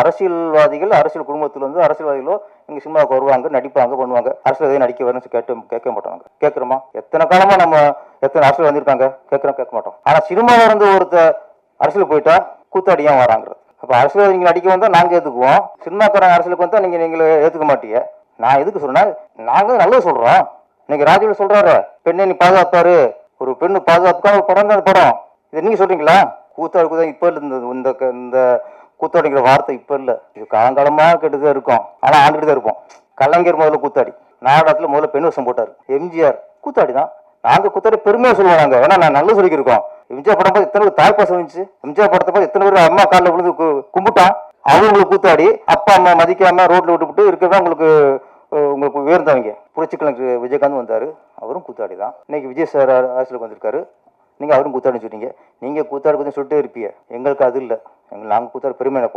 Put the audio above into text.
அரசியல்வாதிகள் அரசியல் குடும்பத்தில் வந்து அரசியல்வாதிகளோ இங்க சினிமாவுக்கு வருவாங்க நடிப்பாங்க பண்ணுவாங்க. அரசியல் எதையும் நடிக்க வரணும்னு கேட்டு கேட்க மாட்டோம் நாங்க கேட்குறோமா? எத்தனை காலமா நம்ம எத்தனை அரசியல் வந்திருக்காங்க? கேட்குறோம் கேட்க மாட்டோம். ஆனா சினிமாவில் இருந்து ஒருத்த அரசியல் போயிட்டா கூத்தாடி வராங்கிறது? அப்போ அரசியல் நீங்க நடிக்க வந்தா நாங்க ஏத்துக்குவோம். சினிமாக்காரங்க அரசியலுக்கு வந்தா நீங்க நீங்களே ஏத்துக்க மாட்டீங்க. நான் எதுக்கு சொன்னேன் நாங்க நல்லது சொல்றோம். இன்னைக்கு ராஜீவ் சொல்றாரு பெண்ணை நீ பாதுகாப்பாரு. ஒரு பெண்ணு பாதுகாப்புக்கான ஒரு படம் தான் படம். இதை நீங்க சொல்றீங்களா? கூத்தாடு கூத்தா இப்ப இல்ல இந்த இந்த க- கூத்தாடிங்கிற வார்த்தை இப்போ இல்லை. இது காலங்காலமாக கேட்டுதான் இருக்கும். ஆனால் ஆண்டுகிட்டு தான் இருப்போம். கலைஞர் முதல்ல கூத்தாடி. நாடகத்தில் முதல்ல பெண் வசம் போட்டார். எம்ஜிஆர் கூத்தாடி தான் நாங்கள் கூத்தாடி பெருமையாக சொல்லுவோம் நாங்கள் ஏன்னா நான் நல்லா சொல்லிக்கிருக்கோம். எம்ஜிஆர் படம் பார்த்து எத்தனை பேர் தாய்ப்பாசம் இருந்துச்சு. எம்ஜிஆர் படத்தை பார்த்து எத்தனை பேர் அம்மா காலில் விழுந்து கும்பிட்டான். அவங்களுக்கு கூத்தாடி அப்பா அம்மா மதிக்காம ரோட்டில் விட்டுவிட்டு இருக்கிறதா உங்களுக்கு உங்களுக்கு உயர்ந்தவங்க. புரட்சி கலைஞர் விஜயகாந்த் வந்தார். அவரும் கூத்தாடி தான் இன்னைக்கு விஜய் சார் அரசியலுக்கு வந்திருக்காரு. நீங்கள் அவரும் கூத்தாடின்னு சொன்னீங்க நீங்கள் கூத்தாடு கொஞ்சம் சுட்டு இருப்பீங்க எங்களுக்கு அது இல்லை. எங்கள் நாங்கள் கூத்தாடு பெருமை நினைப்போம்